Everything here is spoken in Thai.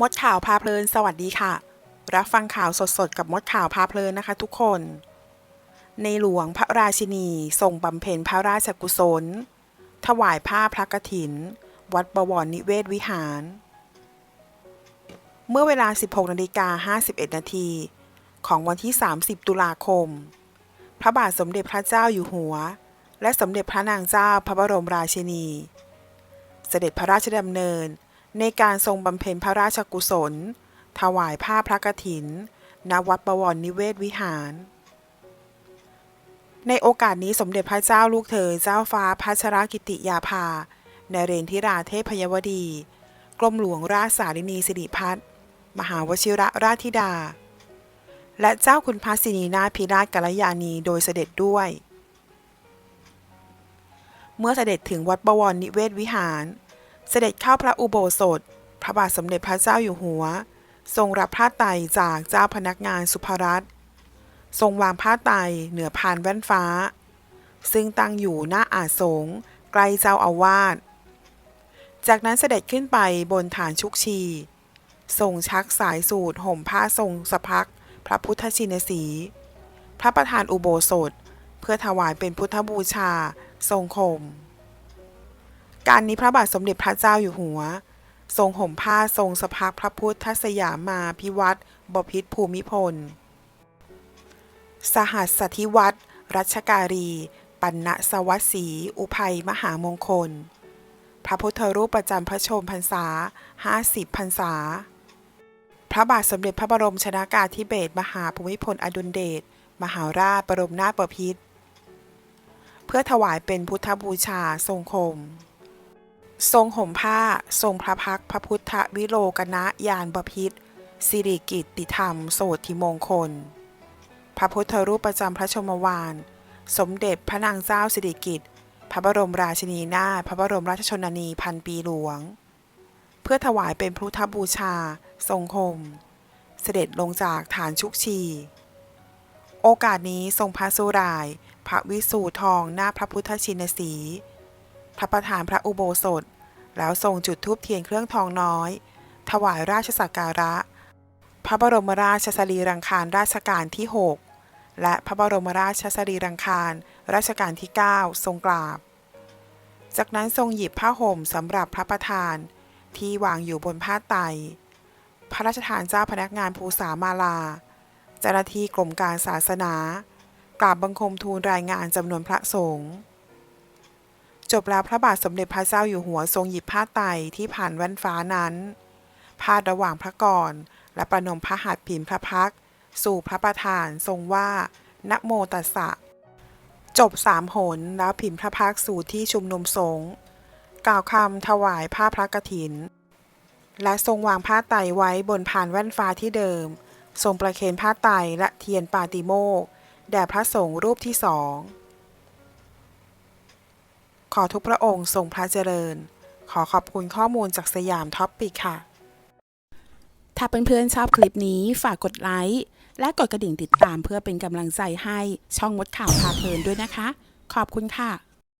มดข่าวพาเพลินสวัสดีค่ะ รับฟังข่าวสดๆ กับมดข่าวพาเพลินนะคะทุกคน ในหลวงพระราชินีทรงบำเพ็ญพระราชกุศล ถวายผ้าพระกฐิน วัดบวรนิเวศวิหาร เมื่อเวลา 16นาฬิกา51นาทีของวันที่ 30 ตุลาคม พระบาทสมเด็จพระเจ้าอยู่หัว และสมเด็จพระนางเจ้าพระบรมราชินี เสด็จพระราชดำเนิน ในการทรงบำเพ็ญพระราชกุศล ถวายผ้าพระกฐิน ณ วัดบวรนิเวศวิหาร ในโอกาสนี้สมเด็จพระเจ้าลูกเธอเจ้าฟ้าพัชรกิติยาภา ในเรนทิราเทพยวดี กรมหลวงราชสารินีสิริพัฒน์มหาวชิระราชธิดา และเจ้าคุณพระสินีนาพิราชกัลยาณีโดยเสด็จด้วย เมื่อเสด็จถึงวัดบวรนิเวศวิหาร เสด็จเข้าพระอุโบสถ พระบาทสมเด็จพระเจ้าอยู่หัว ทรงรับผ้าไตรจากเจ้าพนักงานสุภรัตน์ทรงวางผ้าไตรเหนือพานแว่นฟ้า ซึ่งตั้งอยู่หน้าอาสงฆ์ใกล้เจ้าอาวาส จากนั้นเสด็จขึ้นไปบนฐานชุกชี ทรงชักสายสูตรห่มผ้าทรงสะพัก พระพุทธชินสี พระประธานอุโบสถ เพื่อถวายเป็นพุทธบูชา ทรงคม การนี้พระบาทสมเด็จพระเจ้าอยู่หัว ทรงห่มผ้าทรงสะพักพระพุทธสยามาพิวัตรบพิตรภูมิพล สหัสสธิวัตรรัชการี ปัณณสวัสสีอุภัยมหามงคล พระพุทธรูปประจำพระชมพรรษา 50 พรรษา พระบาทสมเด็จพระบรมชนากาธิเบศรมหาภูมิพลอดุลเดชมหาราชบรมนาถบพิตรเพื่อถวายเป็นพุทธบูชาทรงคม ทรงห่มผ้า ทรงพระพักพระพุทธวิโลกนะยานบพิตรสิริกิตติธรรม โสธิมงคล พระพุทธรูปประจำพระชมวาน สมเด็จพระนางเจ้าสิริกิติ์พระบรมราชินีนาถพระบรมราชชนนีพันปีหลวง เพื่อถวายเป็นพุทธบูชา ทรงคม เสด็จลงจากฐานชุกชี โอกาสนี้ทรงพระสุราย พระวิสูทองหน้าพระพุทธชินสี พระประธานพระอุโบสถ แล้วทรงจุดธูปเทียนเครื่องทองน้อย ถวายราชสักการะ พระบรมราชสรีรังคารราชการที่ 6 และพระบรมราชสรีรังคารราชการที่ 9 ทรงกราบ จากนั้นทรงหยิบผ้าห่มสำหรับพระประธานที่วางอยู่บนผ้าไตรพระราชทานเจ้าพนักงานภูษามาลา เจ้าหน้าที่กรมการศาสนา กราบบังคมทูลรายงานจำนวนพระสงฆ์ จบแล้วพระบาทสมเด็จพระเจ้าอยู่หัวทรงหยิบผ้าไตรที่ผ่านแว่นฟ้านั้นพาดระหว่างพระกรและประนมพระหัตถ์พิมพระพัก สู่พระประธานทรงว่านะโมตัสสะ จบสามหนแล้วพิมพระพักสู่ที่ชุมนุมสงฆ์กล่าวคำถวายผ้าพระกฐิน และทรงวางผ้าไตรไว้บนผ่านแว่นฟ้าที่เดิม ทรงประเคนผ้าไตรและเทียนปาติโมกแด่พระสงฆ์รูปที่สอง ขอทุกพระองค์ทรงพระเจริญ ขอขอบคุณข้อมูลจากสยามท็อปปิกค่ะ ถ้าเพื่อนๆชอบคลิปนี้ฝากกดไลค์ และกดกระดิ่งติดตามเพื่อเป็นกำลังใจให้ช่องมดข่าวพาเพลินด้วยนะคะ ขอบคุณค่ะ